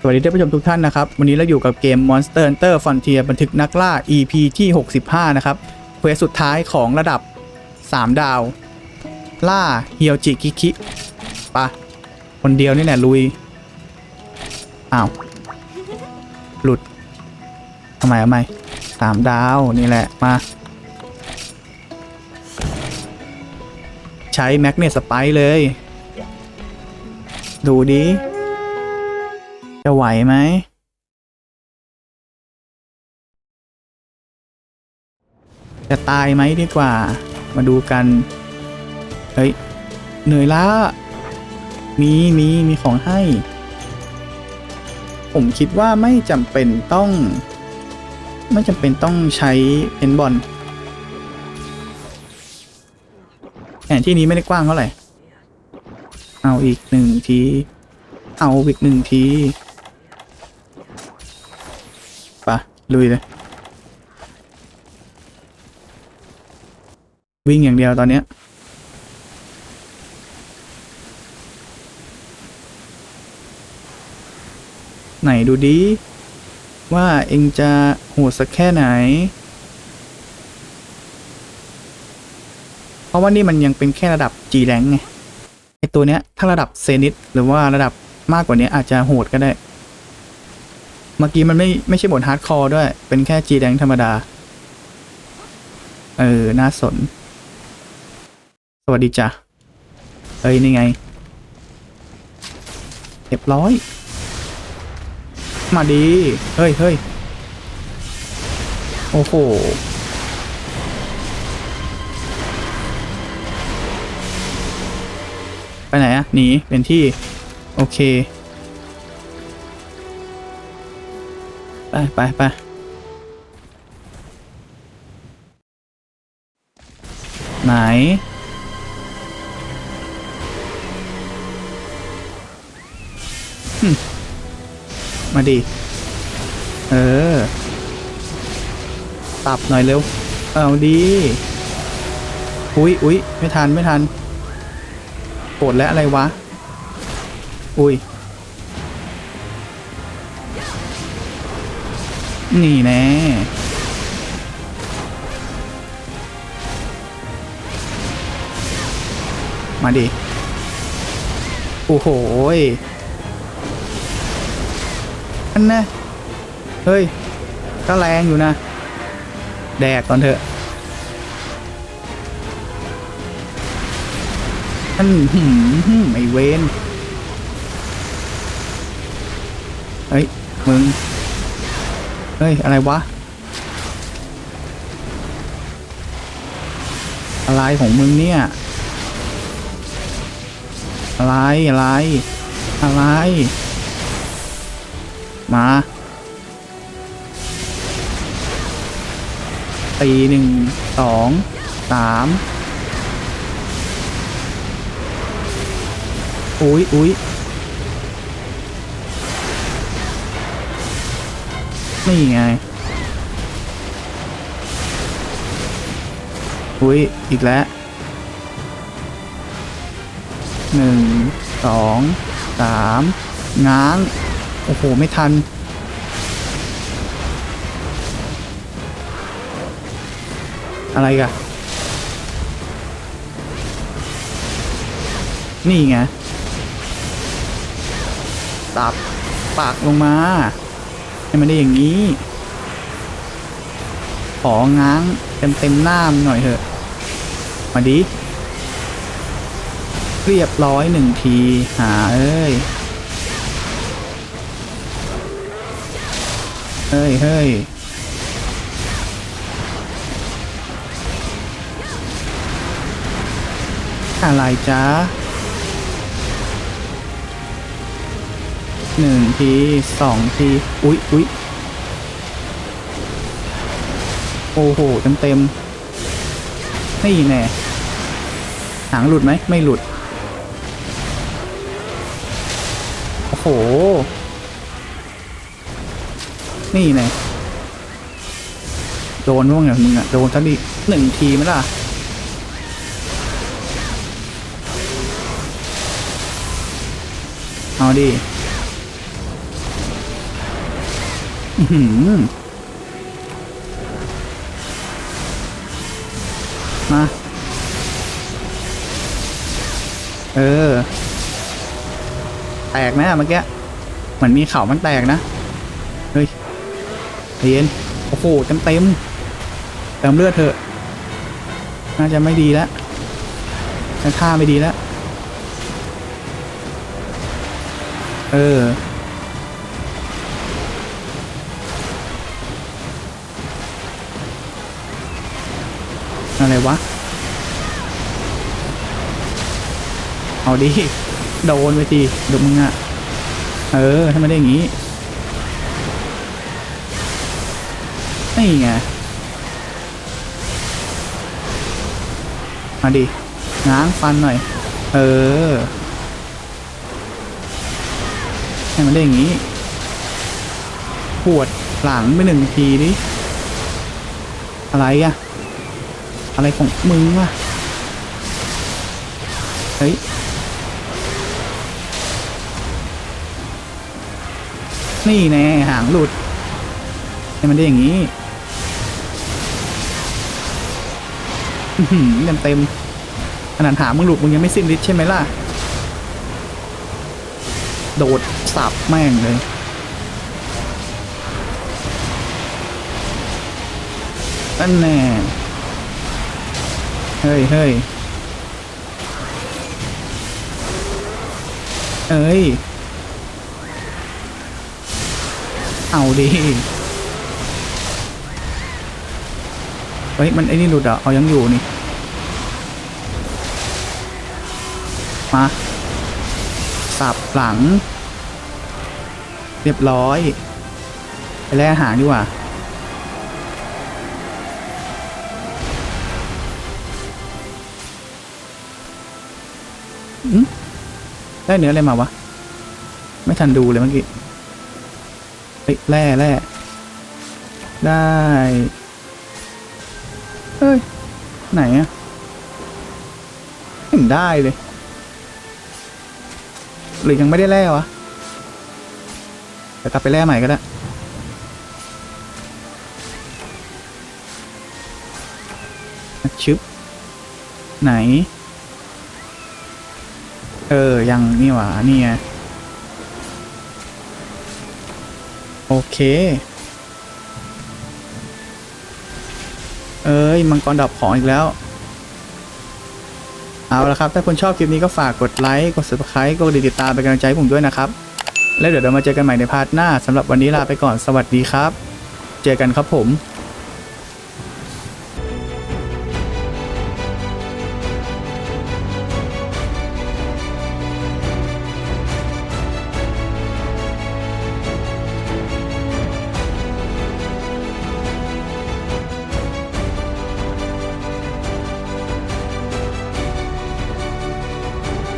สวัสดีท่านผู้ชมทุกท่านนะครับ วันนี้เราอยู่กับเกม Monster Hunter Frontier บันทึกนักล่า EP ที่ 65 นะครับเควสสุดท้ายของระดับ 3 ดาว ล่าเฮียวจิคิคิปะคนเดียวนี่แหละลุย อ้าว หลุดทำไมทำไมสามดาวนี่แหละ มา ใช้แมกเนตสไปเลย ดูดิ จะไหวไหม จะตายไหมดีกว่า มาดูกัน เฮ้ย เหนื่อยละมีมีมีของให้ ผมคิดว่าไม่จำเป็นต้อง ไม่จำเป็นต้องใช้เพนบอลแผนที่นี้ไม่ได้กว้างเท่าไหร่ เอาอีกหนึ่งที เอาอีกหนึ่งที ปะลุยเลย วิ่งอย่างเดียวตอนเนี้ยไหนดูดิ ว่าเองจะโหดสักแค่ไหน เพราะว่านี่มันยังเป็นแค่ระดับ G แรงไงไอตัวเนี้ย ถ้าระดับเซนิตหรือว่าระดับมากกว่านี้อาจจะโหดก็ได้ เมื่อกี้มันไม่ไม่ใช่บทฮาร์ดคอร์ด้วย เป็นแค่ G แรงธรรมดา เออ น่าสน สวัสดีจ้ะ เอ้ย นี่ไงเรียบร้อย มาดี เฮ้ยเฮ้ยโอ้โห ไปไหนอะหนี เป็นที่ โอเค ไปไปไปไหน มาดิ เออ ตับหน่อยเร็ว เอาดีอุ๊ยอุ๊ยไม่ทัน ไม่ทันโกรธและอะไรวะ อุ้ย นี่แน่มาดิ โอ้โหยอันนะ เฮ้ย ก็แรงอยู่นะ แดกก่อนเถอะอันหืมไอเวนเฮ้ย มึง เฮ้ย อะไรวะ อะไรของมึงเนี่ย อะไร อะไร อะไร มาตีหนึ่งสองสามอุ้ยอุ้ย นี่ไง อุ้ย อีกแล้วหนึ่งสองสามง้าง โอ้โห ไม่ทัน อะไรกะนี่ไงตับปากลงมา ให้มันได้อย่างนี้ ของ้างเต็มเต็มหน้ามนหน่อยเถอะ มาดิ เรียบร้อยหนึ่งที หาเอ้ย เฮ้ยเฮ้ยอะไรจ๊ะ หนึ่งทีสองทีอุ๊ยอุ๊ยโอ้โหเต็มเต็มนี่แน่หางหลุดไหมไม่หลุด โอ้โห นี่แน่โดนว่างอย่างมึงอะโดนทันทีหนึ่งทีไหมล่ะเอาดิ มา เออ แตกนะเมื่อกี้เหมือนมีเข่ามันแตกนะ เฮ้ยเย็นโอ้โหเต็มเต็มเติมเลือดเถอะ น่าจะไม่ดีแล้วแต่ท่าไม่ดีแล้ว เออ วะ เอาดิ โดนไปทีเดูมึงอะเออทำไมได้อย่างงี้นี่ไงมาดิง้างฟันหน่อย เออให้มันได้อย่างงี้ปวดหลังไปหนึ่งทีดิ อะไรอะ อะไรของมึงวะ เฮ้ย นี่แน่หางหลุดให้มันได้อย่างนี้อื้อหือเต็มเต็มขนาดหางมึงหลุดมึงยังไม่สิ้นฤทธิ์ใช่ไหมล่ะ โดดสับแม่งเลยนั่นแน่ เฮ้ยเฮ้ยเอ้ย เอาดิเฮ้ย มันไอ้นี่หลุดอะ เอายังอยู่นี่ มาสับหลัง เรียบร้อย ไปแล่อาหารดีกว่า ได้เนื้ออะไรมาวะ ไม่ทันดูเลยเมื่อกี้เฮ้ยแร่แร่ได้เฮ้ย ไหนอะไม่เห็นได้เลย หรือยังไม่ได้แร่วะเดี๋ยวกลับไปแร่ใหม่ก็ได้ชึบไหน เออ ยังนี่หว่า นี่ไง โอเค เอ้ย มังกรดับของอีกแล้ว เอาละครับ ถ้าคุณชอบคลิปนี้ก็ฝากกดไลค์ กด subscribe กดติดตามเป็นกำลังใจผมด้วยนะครับ แล้วเดี๋ยวเรามาเจอกันใหม่ในพาร์ทหน้าสำหรับวันนี้ลาไปก่อนสวัสดีครับ เจอกันครับผม